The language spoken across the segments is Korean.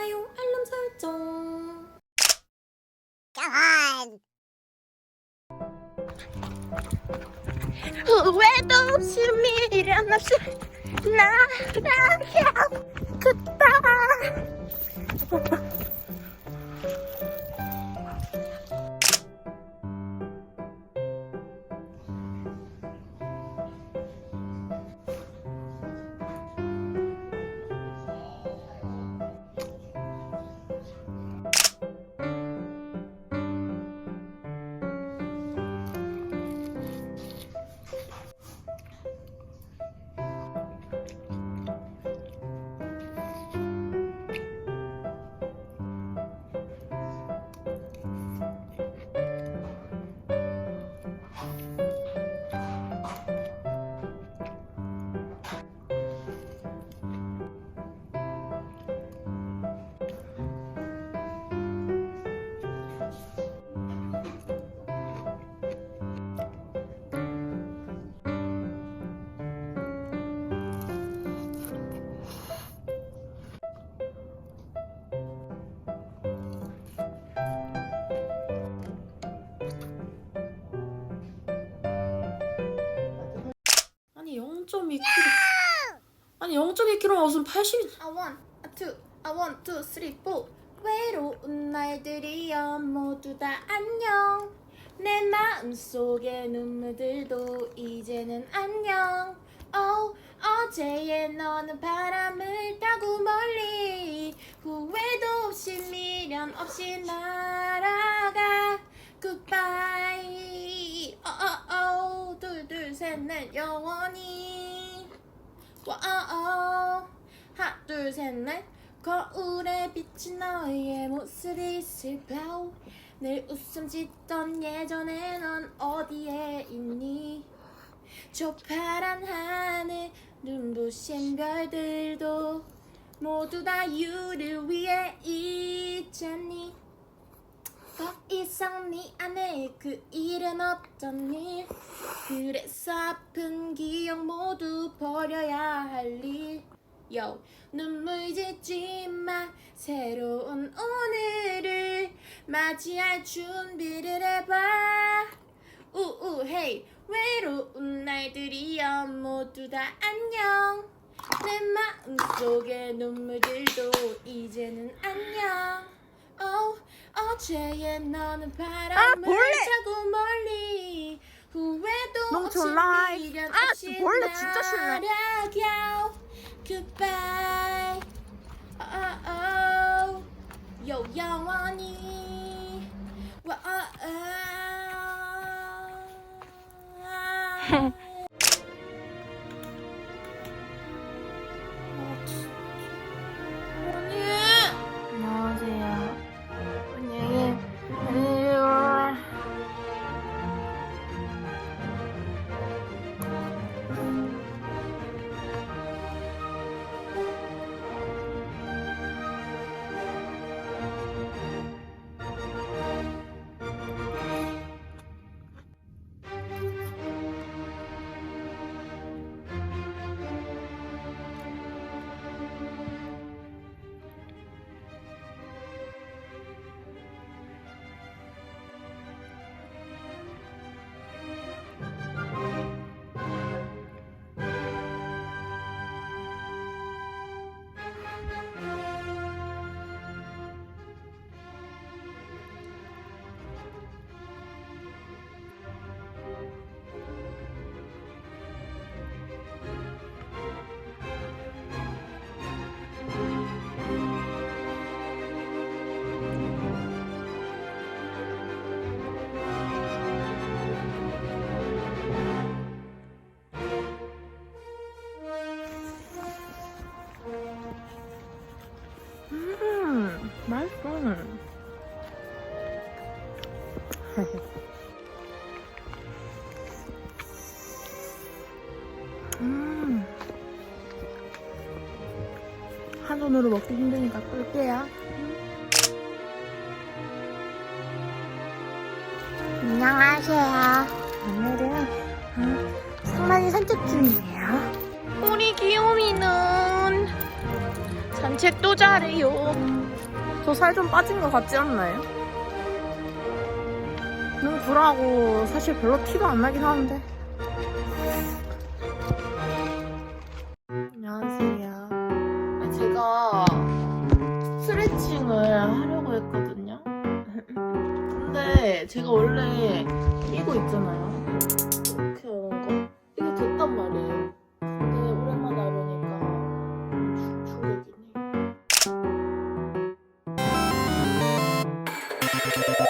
좋아요, 알람 설정. 짠! 후회도 없이 미련 없이 나라야 그 0.2kg. 아니 0.2kg가 무슨 80? I want two, I want two, three, four. 외로운 날들이여 모두 다 안녕. 내 마음 속의 눈물들도 이제는 안녕. Oh, 어제의 너는 바람을 타고 멀리 후회도 없이 미련 없이 날아가. Goodbye. Oh, oh, oh. 둘, 둘, 셋, 넷, 영원히. 와어 하나 둘셋넷. 거울에 비친 너의 모습이 슬퍼. 늘 웃음 짓던 예전에 넌 어디에 있니? 저 파란 하늘 눈부신 별들도 모두 다 유를 위해 있잖니 더 이상 네 안에 그 일은 일 그래서 아픈 기억 모두 버려야 할일. Yo, 눈물 짓지 마. 새로운 오늘을 맞이할 준비를 해봐. 우우 헤이. 외로운 날들이여 모두 다 안녕. 내 마음속의 눈물들도 이제는 안녕 어제의 너는 바람을 벌레! 타고 멀리 후회도 너무 없이 졸라. 미련 아, 없이 벌레 진짜 싫네. 날아가. Goodbye oh, oh. Yo, 영원히 와, 아, 아. 맛있어 음. 한 손으로 먹기 힘드니까 끌게요. 안녕하세요. 오늘은 음, 상만이 산책 중이에요. 우리 귀요미는 산책 산책 또 잘해요. 저 살 좀 빠진 것 같지 않나요? 눈 불하고 사실 별로 티도 안 나긴 하는데. 안녕하세요. 제가 스트레칭을 하려고 했거든요. 근데 제가 원래 이거 있잖아요. 이렇게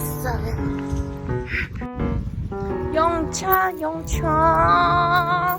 못 뛰겠어요. 영차 영차